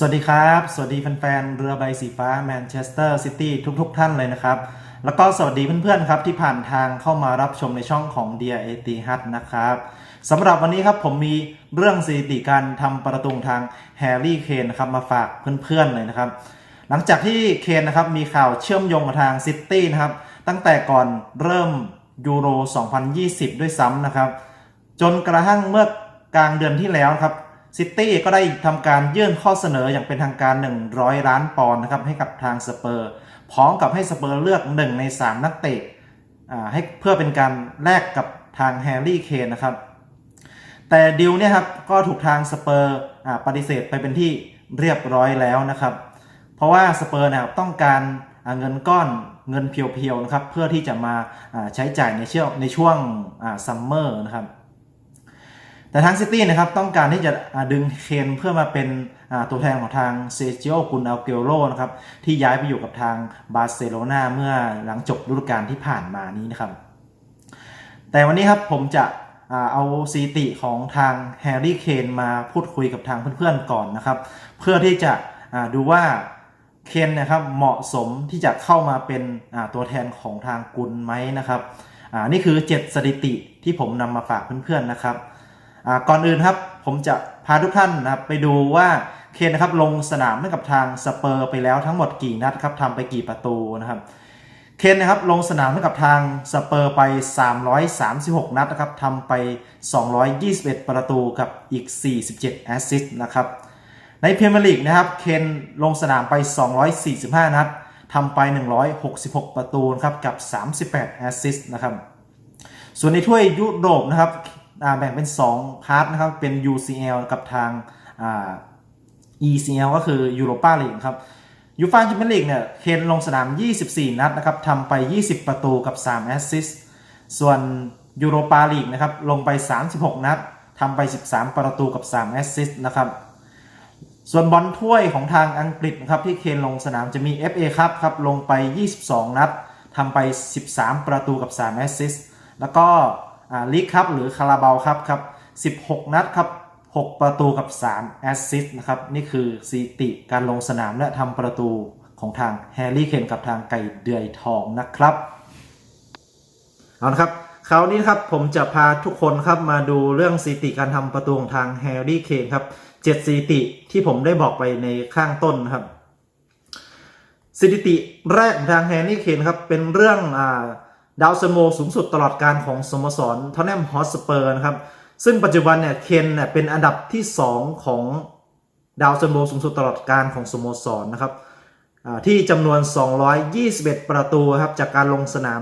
สวัสดีครับ สวัสดีแฟนๆ เรือใบสีฟ้าแมนเชสเตอร์ซิตี้ทุกๆ ท่านเลยนะครับ แล้วก็สวัสดีเพื่อนๆครับที่ผ่านทางเข้ามารับชมในช่องของ d ดียเอตีฮัทนะครับสำหรับวันนี้ครับผมมีเรื่องสถิติการทำประตูทางแฮร์รี่เคนนะครับมาฝากเพื่อนๆเลยนะครับ หลังจากที่เคนนะครับมีข่าวเชื่อมโยงกับทางซิตี้นะครับตั้งแต่ก่อนเริ่มยูโร 2020 ด้วยซ้ำนะครับ จนกระทั่งเมื่อกลางเดือนที่แล้วครับ ซิตี้ก็ได้ทำการยื่นข้อเสนออย่างเป็นทางการ 100 ล้านปอนด์นะครับให้กับทางสเปอร์ พร้อมกับให้สเปอร์เลือก 1 ใน 3 นักเตะอ่าให้เพื่อเป็นการแลกกับทางแฮร์รี่เคนนะครับ แต่ดิวเนี่ยครับก็ถูกทางสเปอร์อ่าปฏิเสธไปเป็นที่เรียบร้อยแล้วนะครับ เพราะว่าสเปอร์นะครับต้องการเงินก้อนเงินเพียวๆนะครับเพื่อที่จะมาอ่าใช้จ่ายในช่วงในช่วงซัมเมอร์นะครับ แต่ทางซิตี้นะครับต้องการที่จะดึงเคนเพื่อมาเป็นตัวแทนของทางเซจิโอกุนอัลเกโรนะครับที่ย้ายไปอยู่กับทางบาร์เซโลนาเมื่อหลังจบฤดูกาลที่ผ่านมานี้นะครับ แต่วันนี้ครับผมจะเอาสถิติของทางแฮร์รี่เคนมาพูดคุยกับทางเพื่อนๆก่อนนะครับ เพื่อที่จะดูว่าเคนนะครับเหมาะสมที่จะเข้ามาเป็นตัวแทนของทางกุนไหมนะครับนี่คือ 7 สถิติที่ผมนำมาฝากเพื่อนๆนะครับ ก่อนอื่นครับผมจะพาทุกท่านนะครับไปดูว่าเคนนะครับลงสนามให้กับทางสเปอร์ไปแล้วทั้งหมดกี่นัดครับทำไปกี่ประตูนะครับเคนนะครับลงสนามให้กับทางสเปอร์ไป 336 นัดนะครับทำไป 221 ประตูกับอีก 47 แอสซิสต์นะครับในพรีเมียร์ลีกนะครับเคนลงสนามไป 245 นัดทำไป 166 ประตูครับกับ 38 แอสซิสต์นะครับส่วนในถ้วยยุโรปนะครับ แบ่งเป็น2พาร์ทนะครับ เป็น UCL กับทางอ่า ECL ก็คือ Europa League ครับยูฟ่าแชมเปี้ยนลีกเนี่ยเคนลงสนาม 24 นัดนะครับทำไป 20 ประตูกับ 3 แอสซิสต์ส่วนยูโรปาลีกนะครับลงไป 36 นัดทำไป 13 ประตูกับ 3 แอสซิสต์นะครับ ส่วนบอลถ้วยของทางอังกฤษนะครับที่เคนลงสนามจะมี FA ครับครับลงไป 22 นัดทำไป 13 ประตูกับ 3 แอสซิสต์แล้วก็ ลีกครับหรือคาราบาวครับครับ 16 นัดครับ 6 ประตูกับ 3 แอสซิสต์นะครับ นี่คือสถิติการลงสนามและทำประตูของทางแฮร์รี่เคนกับทางไก่เดือยทองนะครับ เอาละครับคราวนี้ครับผมจะพาทุกคนครับมาดูเรื่องสถิติการทำประตูของทางแฮร์รี่เคนครับเจ็ดสถิติที่ผมได้บอกไปในข้างต้นครับสถิติแรกทางแฮร์รี่เคนครับเป็นเรื่องอ่า ดาวซันโวสูงสุดตลอดการของสโมสรทอนแนมฮอสเปอร์นะครับ ซึ่งปัจจุบันเนี่ยเคนเนี่ยเป็นอันดับที่ 2 ของดาวซันโวสูงสุดตลอดการของสโมสรนะครับที่จำนวน 221 ประตูครับจากการลงสนาม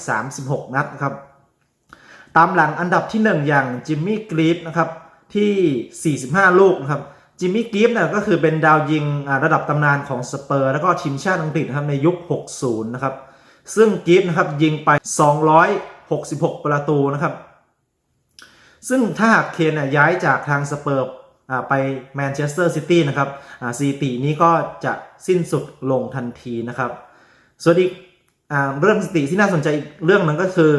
336 นัดครับ ตามหลังอันดับที่ 1 อย่างจิมมี่กรีฟนะครับที่ 45 ลูกนะครับจิมมี่กรีฟเนี่ยก็คือเป็นดาวยิงระดับตำนานของสเปอร์ แล้วก็ทีมชาติอังกฤษนะครับในยุค 60 นะครับ ซึ่งกีฟนะครับยิงไป 266 ประตูนะครับ ซึ่งถ้าหากเคนน่ะย้ายจากทางสเปอร์ไปแมนเชสเตอร์ซิตี้นะครับสถิตินี้ก็จะสิ้นสุดลงทันทีนะครับ ส่วนอีกอเรื่องสถิติที่น่าสนใจอีกเรื่องหนึงก็คือ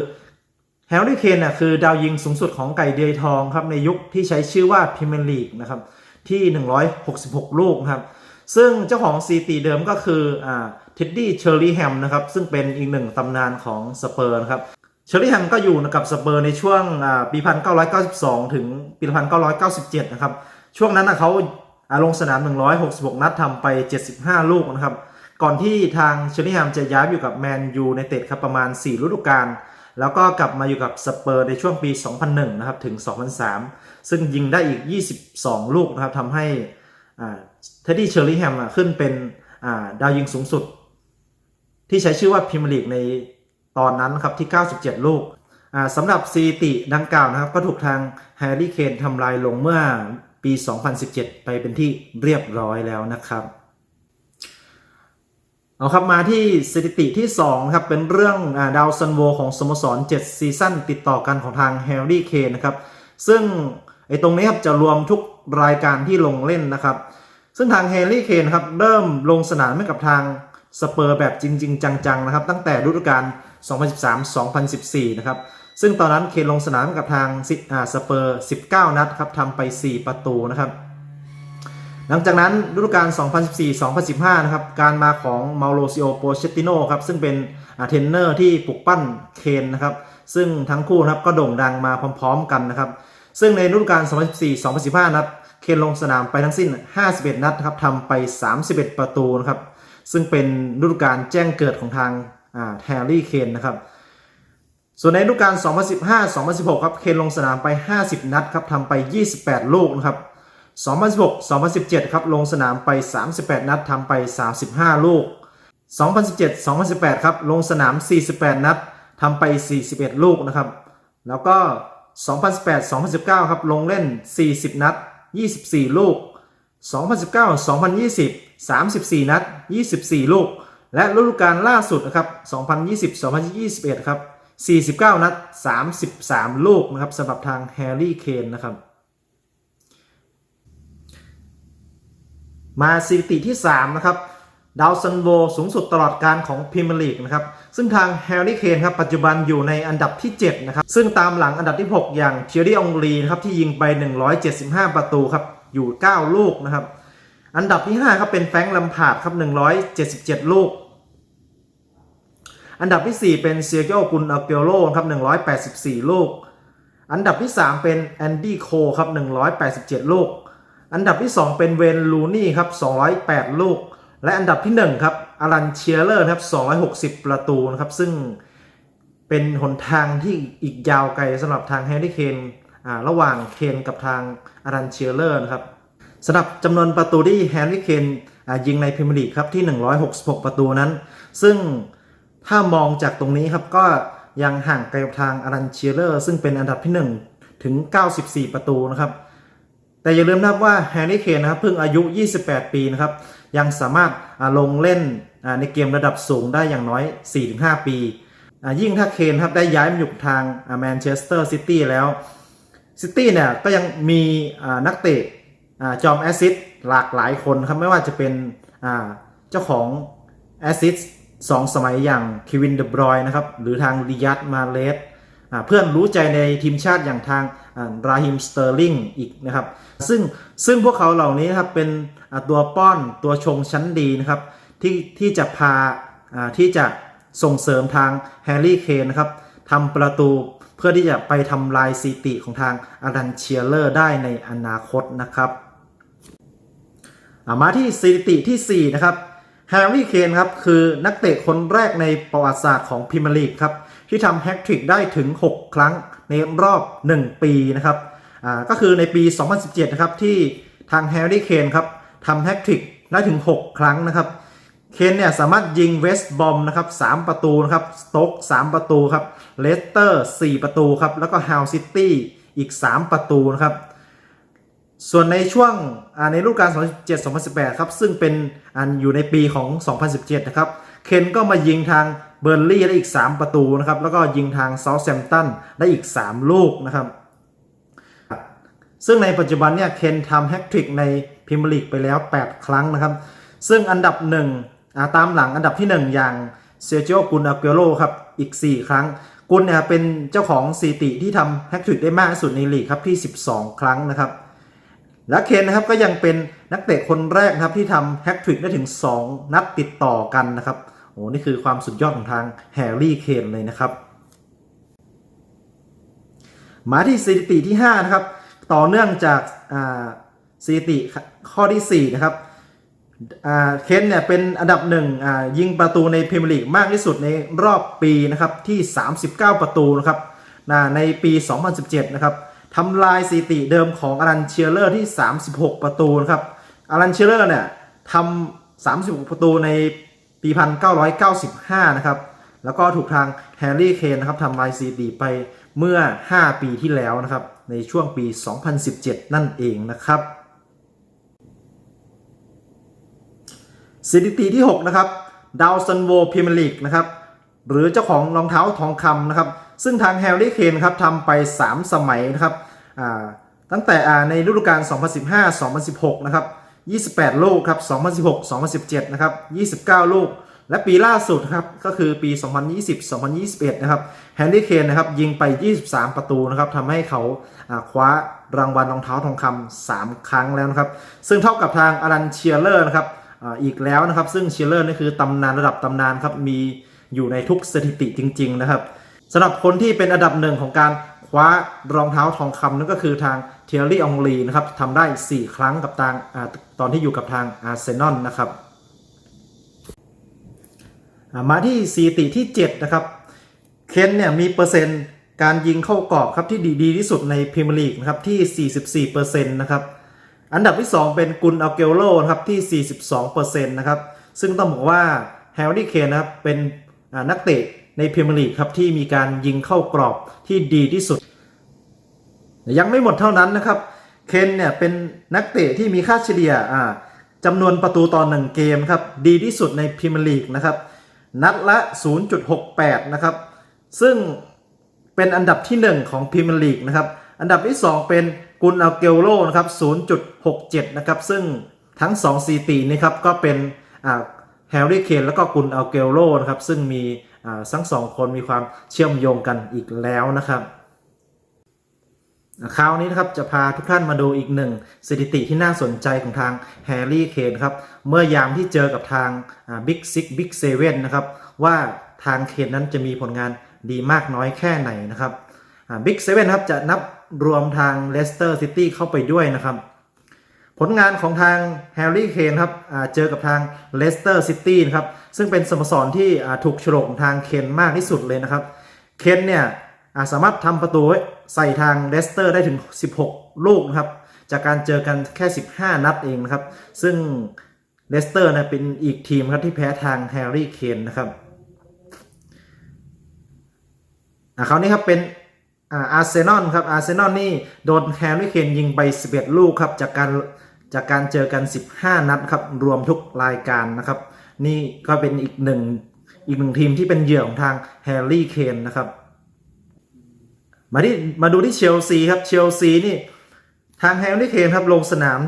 แฮร์รี่เคนน่ะคือดาวยิงสูงสุดของไก่เดือยทองครับในยุคที่ใช้ชื่อว่าพรีเมียร์ลีกนะครับที่ 166 ลูกนะครับ ซึ่งเจ้าของสถิติเดิมก็คืออ่า ท็ดดี้เชอร์รี่แฮมนะครับซึ่งเป็นอีกหนึ่งตำนานของสเปอร์นะครับเชอร์รี่แฮมก็อยู่กับสเปอร์ในช่วงอ่าปี1992 ถึงปี 1997 นะครับ ช่วงนั้นนะเขาลงสนาม 166 นัดทำไป 75 ลูกนะครับ ก่อนที่ทางเชอร์รี่แฮมจะย้ายอยู่กับแมนยูในเต็ดครับประมาณ 4 ฤดูกาลแล้วก็กลับมาอยู่กับสเปอร์ในช่วงปี 2001 นะครับ ถึง 2003 ซึ่งยิงได้อีก 22 ลูกนะครับทำให้เท็ดดี้เชอร์รี่แฮมขึ้นเป็นดาวยิงสูงสุด ที่ใช้ชื่อว่าพรีเมียร์ลีกในตอนนั้นครับที่ 97 ลูกสำหรับสถิติดังกล่าวนะครับ ก็ถูกทางแฮร์รี่เคนทำลายลงเมื่อปี 2017 ไปเป็นที่เรียบร้อยแล้วนะครับ เอาครับมาที่สถิติที่ 2 ครับ เป็นเรื่องอดาวซันโวของสโมสร 7 ซีซั่นติดต่อกันของทางแฮร์รี่เคนนะครับ ซึ่งไอ้ตรงนี้ครับจะรวมทุกรายการที่ลงเล่นนะครับ ซึ่งทางแฮร์รี่เคนครับเริ่มลงสนามให้กับทาง สเปอร์แบบจริง ๆ จัง ๆ นะครับ ตั้งแต่ฤดูกาล 2013-2014 นะครับ ซึ่งตอนนั้นเคนลงสนามกับทางสเปอร์ 19 นัดครับทำไป 4 ประตูนะครับ หลังจากนั้นฤดูกาล 2014-2015 นะครับ การมาของมาโรซิโอโปเชติโนครับ ซึ่งเป็นเทรนเนอร์ที่ปลุกปั้นเคนนะครับ ซึ่งทั้งคู่นะครับก็โด่งดังมาพร้อม ๆ กันนะครับ ซึ่งในฤดูกาล 2014-2015 นะครับเคนลงสนามไปทั้งสิ้น 51 นัดครับทำไป 31 ประตูนะครับ ซึ่งเป็นฤดูกาลแจ้งเกิดของทางแฮร์รี่เคนนะครับส่วนในฤดูกาล 2015-2016 ครับ เคนลงสนามไป 50 นัดครับทำไป 28 ลูกนะครับ 2016-2017 ครับ ลงสนามไป 38 นัดทำไป 35 ลูก 2017-2018 ครับ ลงสนาม 48 นัดทำไป 41 ลูกนะครับ แล้วก็ 2018-2019 ครับ ลงเล่น 40 นัด 24 ลูก 2019-2020 34 นัด 24 ลูก และฤดูกาลล่าสุดนะครับ2020-2021ครับ49 นัด 33 ลูกนะครับสำหรับทางแฮร์รี่เคนนะครับมาสถิติที่ 3 นะครับดาวซันโวสูงสุดตลอดการของพรีเมียร์ลีกนะครับซึ่งทางแฮร์รี่เคนครับปัจจุบันอยู่ในอันดับที่ 7 นะครับ ซึ่งตามหลังอันดับที่ 6 อย่างเทียรี่องลีนะครับที่ยิงไป 175 ประตูครับ อยู่ 9 ลูกนะครับ อันดับที่5ครับเป็นแฟงลัมพาดครับ177 ลูก อันดับที่ 4 เป็นเซียโกกุนอาเกโลครับ184 ลูก อันดับที่ 3 เป็นแอนดี้โคครับ187 ลูก อันดับที่ 2 เป็นเวนลูนี่ครับ208 ลูก และอันดับที่ 1 ครับอารันเชียเลอร์ครับ260 ประตูนะครับซึ่งเป็นหนทางที่อีกยาวไกลสำหรับทางแฮร์รี่เคนระหว่างเคนกับทางอารันเชียเลอร์นะครับ สำหรับจำนวนประตูที่แฮร์รี่เคนยิงในพรีเมียร์ลีกครับที่ 166 ประตูนั้น ซึ่งถ้ามองจากตรงนี้ครับก็ยังห่างไกลทางอารันเชียเลอร์ซึ่งเป็นอันดับที่ 1 ถึง 94 ประตูนะครับ แต่อย่าลืมนะครับว่าแฮร์รี่เคนนะครับเพิ่งอายุ 28 ปีนะครับ ยังสามารถลงเล่นในเกมระดับสูงได้อย่างน้อย 4-5 ปีอ่ายิ่งถ้าเคนครับได้ย้ายมาอยู่ทางแมนเชสเตอร์ซิตี้แล้วซิตี้เนี่ยก็ยังมีนักเตะ จอมแอสซิสหลากหลายคนครับไม่ว่าจะเป็นเจ้าของแอสซิสสองสมัยอย่างคิวินเดบรอยนะครับหรือทางริยัตมาเลสเพื่อนรู้ใจในทีมชาติอย่างทางราฮิมสเตอร์ลิงอีกนะครับซึ่งซึ่งพวกเขาเหล่านี้นะครับเป็นตัวป้อนตัวชงชั้นดีนะครับที่ที่จะพาที่จะส่งเสริมทางแฮร์รี่เคนนะครับทำประตูเพื่อที่จะไปทำลายสถิติของทางอารันเชียเลอร์ได้ในอนาคตนะครับ มาที่สถิติทีสี่ 4 นะครับแฮร์รี่เคนครับคือนักเตะคนแรกในประวัติศาสตร์ของพรีเมียร์ลีกครับที่ทำแฮตทริกได้ถึง 6 ครั้งในรอบ 1 ปีนะครับก็คือในปี 2017 นะครับที่ทางแฮร์รี่เคนครับทำแฮตทริกได้ถึง 6 ครั้งนะครับเคนเนี่ยสามารถยิงเวสต์บอมนะครับ3ประตูนะครับสโต๊ก3ประตูครับเลสเตอร์ 4 ประตูครับแล้วก็ฮาวซิตี้อีก 3 ประตูนะครับ ส่วนในช่วงในฤดูกาล 2017-2018 ครับ ซึ่งเป็นอันอยู่ในปีของ 2017 นะครับ เคนก็มายิงทางเบอร์ลี่ได้อีก 3 ประตูนะครับ แล้วก็ยิงทางเซาท์แซมป์ตันได้อีก 3 ลูกนะครับ ซึ่งในปัจจุบันเนี่ย เคนทำแฮตทริกในพรีเมียร์ลีกไปแล้ว 8 ครั้งนะครับ ซึ่งอันดับหนึ่งอ่าตามหลังอันดับที่ 1 อย่างเซจิโอกุนอาเกโรครับ อีก 4 ครั้ง กุนเนี่ยเป็นเจ้าของสถิติที่ทำแฮตทริกได้มากที่สุดในลีกครับที่ 12 ครั้งนะครับ และเคนนะครับก็ยังเป็นนักเตะคนแรกนะครับที่ทำแฮตทริกได้ถึง 2 นัดติดต่อกันนะครับโอ้นี่คือความสุดยอดของทางแฮร์รี่เคนเลยนะครับ มาที่สถิติที่ 5 นะครับ ต่อเนื่องจากสถิติข้อที่ 4 นะครับเคนเนี่ยเป็นอันดับหนึ่งยิงประตูในพรีเมียร์ลีกมากที่สุดในรอบปีนะครับที่ 39 ประตูนะครับนะในปี 2017 นะครับ ทำลายสถิติเดิมของอารันเชียเลอร์ที่ 36 ประตูนะครับอารันเชียเลอร์เนี่ยทำ36 ประตูในปี 1995 นะครับ แล้วก็ถูกทางแฮร์รี่เคนนะครับทำลายสถิติไปเมื่อ 5 ปีที่แล้วนะครับ ในช่วงปี 2017 นั่นเองนะครับสถิติที่ 6 นะครับดาวซันโวพรีเมียร์ลีกนะครับหรือเจ้าของรองเท้าทองคำนะครับ ซึ่งทางแฮร์รี่เคนครับทำไป 3 สมัยนะครับ ตั้งแต่ในฤดูกาล 2015-2016 นะครับ 28 ลูกครับ 2016-2017 นะครับ 29 ลูก และปีล่าสุดครับก็คือปี 2020-2021 นะครับแฮร์รี่เคนนะครับยิงไป 23 ประตูนะครับทำให้เขาคว้ารางวัลรองเท้าทองคำ 3 ครั้งแล้วนะครับ ซึ่งเท่ากับทางอลันเชียร์เลอร์นะครับอีกแล้วนะครับ ซึ่งเชียร์เลอร์นี่คือตำนานระดับตำนานครับมีอยู่ในทุกสถิติจริง ๆ นะครับสำหรับคนที่เป็นอันดับหนึ่งของการ ว้ารองเท้าทองคำนั่นก็คือทางเทียรี่องลีนะครับทำได้ 4 ครั้งกับทางอตอนที่อยู่กับทางอาร์เซนอลนะครับมาที่สถิติที่ 7 นะครับ เคนเนี่ยมีเปอร์เซ็นต์การยิงเข้ากรอบครับที่ดีดีที่สุดในพรีเมียร์ลีกนะครับที่ 44%นะครับอันดับที่ 2 เป็นกุนอัลเกโลนะครับที่ 42%นะครับซึ่งต้องบอกว่าแฮร์รี่เคนนะครับเป็นนักเตะในพรีเมียร์ลีกครับที่มีการยิงเข้ากรอบที่ดีที่สุด ยังไม่หมดเท่านั้นนะครับ เคนเนี่ยเป็นนักเตะที่มีค่าเฉลี่ยจำนวนประตูต่อหนึ่งเกมครับ ดีที่สุดในพรีเมียร์ลีกนะครับ นัดละ 0.68 นะครับ ซึ่งเป็นอันดับที่ 1 ของพรีเมียร์ลีกนะครับ อันดับที่ 2 เป็นกุนอัลเกลโลนะครับ 0.67 นะครับ ซึ่งทั้ง2ซีตีนี้ครับก็เป็นแฮร์รี่เคนแล้วก็กุนอัลเกลโลนะครับ ซึ่งมีทั้งสองคนมีความเชื่อมโยงกันอีกแล้วนะครับ คราวนี้นะครับจะพาทุกท่านมาดูอีกหนึ่งสถิติที่น่าสนใจของทางแฮร์รี่เคนครับเมื่อยามที่เจอกับทางบิ๊กซิกบิ๊กเซเว่นนะครับว่าทางเคนนั้นจะมีผลงานดีมากน้อยแค่ไหนนะครับบิ๊กเซเว่นครับจะนับรวมทางเลสเตอร์ซิตี้เข้าไปด้วยนะครับ ผลงานของทางแฮร์รี่เคนครับเจอกับทางเลสเตอร์ซิตี้นะครับซึ่งเป็นสโมสรที่ถูกฉลกของทางเคนมากที่สุดเลยนะครับเคนเนี่ย สามารถทำประตูใส่ทางเลสเตอร์ได้ถึง 16 ลูกนะครับ จากการเจอกันแค่ 15 นัดเองนะครับ ซึ่งเลสเตอร์นะเป็นอีกทีมครับที่แพ้ทางแฮร์รี่เคนนะครับอ่าคราวนี้ครับเป็นอาร์เซนอลครับอาร์เซนอลนี่โดนแฮร์รี่เคนยิงไป 11 ลูกครับจากการจากการเจอกัน 15 นัดครับรวมทุกรายการนะครับ นี่ก็เป็นอีกหนึ่งอีกหนึ่งทีมที่เป็นเหยื่อของทางแฮร์รี่เคนนะครับ มาที่มาดูที่เชลซีครับเชลซีนี่ทางแฮร์รี่เคนครับลงสนาม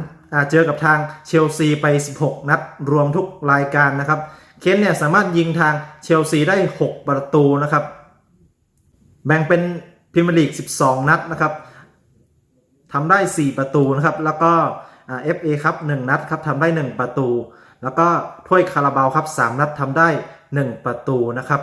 เจอกับทางเชลซีไป 16 นัดรวมทุกรายการนะครับ เคนเนี่ยสามารถยิงทางเชลซีได้ 6 ประตูนะครับ แบ่งเป็นพรีเมียร์ลีก 12 นัดนะครับทำได้ 4 ประตูนะครับ แล้วก็เอฟเอครับ 1 นัดครับทำได้ 1 ประตู แล้วก็ถ้วยคาราบาวครับ 3 นัดทำได้ 1 ประตูนะครับ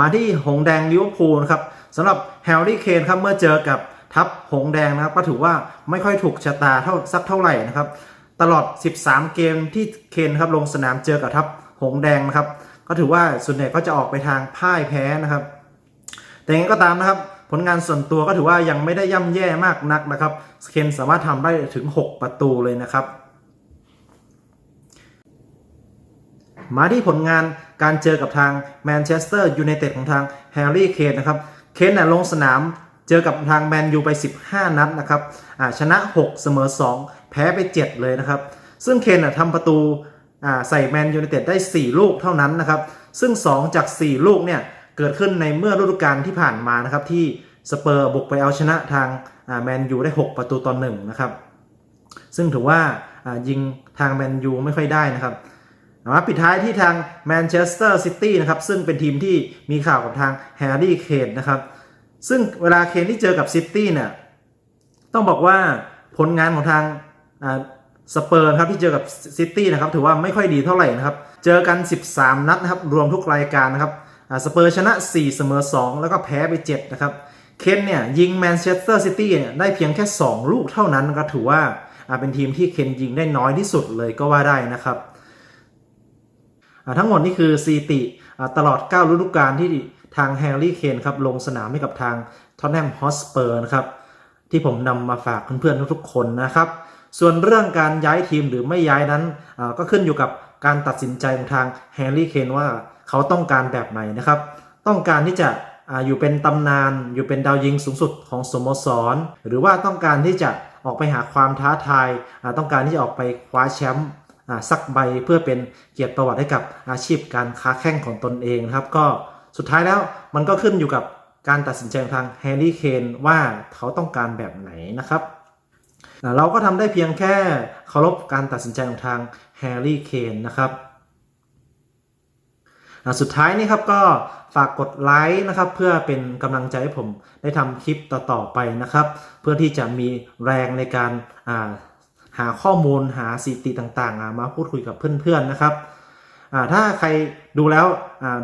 มาที่หงแดงลิเวอร์พูลนะครับสำหรับแฮร์รี่เคนครับเมื่อเจอกับทัพหงแดงนะครับก็ถือว่าไม่ค่อยถูกชะตาเท่าสักเท่าไหร่นะครับ ตลอด 13 เกมที่เคนครับลงสนามเจอกับทัพหงแดงนะครับ ก็ถือว่าส่วนใหญ่ก็จะออกไปทางพ่ายแพ้นะครับ แต่ยังไงก็ตามนะครับ ผลงานส่วนตัวก็ถือว่ายังไม่ได้ย่ำแย่มากนักนะครับเคนสามารถทำได้ถึง 6 ประตูเลยนะครับ มาที่ผลงานการเจอกับทางแมนเชสเตอร์ยูไนเต็ดของทางแฮร์รี่เคนนะครับ เคนน่ะลงสนามเจอกับทางแมนยูไป 15 นัดนะครับชนะ 6 เสมอ 2 แพ้ไป 7 เลยนะครับ ซึ่งเคนน่ะทำประตูใส่แมนยูไนเต็ดได้ 4 ลูกเท่านั้นนะครับ ซึ่ง 2 จาก 4 ลูกเนี่ยเกิดขึ้นในเมื่อฤดูกาลที่ผ่านมานะครับที่สเปอร์บุกไปเอาชนะทางแมนยูได้ 6 ประตูต่อ1นะครับ ซึ่งถือว่ายิงทางแมนยูไม่ค่อยได้นะครับ มาปิดท้ายที่ทางแมนเชสเตอร์ซิตี้นะครับซึ่งเป็นทีมที่มีข่าวกับทางแฮร์รี่เคนนะครับซึ่งเวลาเคนที่เจอกับซิตี้เนี่ยต้องบอกว่าผลงานของทางสเปอร์ครับที่เจอกับซิตี้นะครับถือว่าไม่ค่อยดีเท่าไหร่นะครับ เจอกัน 13 นัดนะครับรวมทุกรายการนะครับสเปอร์ชนะ 4 เสมอ 2 แล้วก็แพ้ไป 7 นะครับ เคนเนี่ยยิงแมนเชสเตอร์ซิตี้เนี่ยได้เพียงแค่ 2 ลูกเท่านั้นก็ถือว่าเป็นทีมที่เคนยิงได้น้อยที่สุดเลยก็ว่าได้นะครับ ทั้งหมดนี่คือซีติตลอด 9 ฤดูกาลที่ทางแฮร์รี่เคนครับลงสนามให้กับทางท็อตแนมฮอสเปอร์นะครับที่ผมนำมาฝากเพื่อนๆทุกๆคนนะครับ ส่วนเรื่องการย้ายทีมหรือไม่ย้ายนั้นก็ขึ้นอยู่กับการตัดสินใจของทางแฮร์รี่เคนว่าเขาต้องการแบบไหนนะครับ ต้องการที่จะอยู่เป็นตำนาน อยู่เป็นดาวยิงสูงสุดของสโมสร หรือว่าต้องการที่จะออกไปหาความท้าทาย ต้องการที่จะออกไปคว้าแชมป์ สักใบเพื่อเป็นเกียรติประวัติให้กับอาชีพการค้าแข่งของตนเองนะครับ ก็สุดท้ายแล้วมันก็ขึ้นอยู่กับการตัดสินใจทางแฮร์รี่เคนว่าเขาต้องการแบบไหนนะครับเราก็ทำได้เพียงแค่เคารพการตัดสินใจของทางแฮร์รี่เคนนะครับสุดท้ายนี่ครับก็ฝากกดไลค์นะครับ เพื่อเป็นกำลังใจให้ผมได้ทำคลิปต่อๆไปนะครับ เพื่อที่จะมีแรงในการอ่า หาข้อมูลหาสิติต่างๆ มาพูดคุยกับเพื่อนๆนะครับถ้าใครดูแล้ว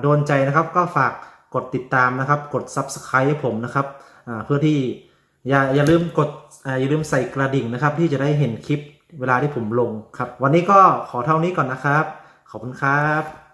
โดนใจนะครับก็ฝากกดติดตามนะครับ กด Subscribe ให้ผมนะครับเพื่อที่อย่าอย่าลืมกดอย่าลืมใส่กระดิ่งนะครับ ที่จะได้เห็นคลิปเวลาที่ผมลงครับ วันนี้ก็ขอเท่านี้ก่อนนะครับ ขอบคุณครับ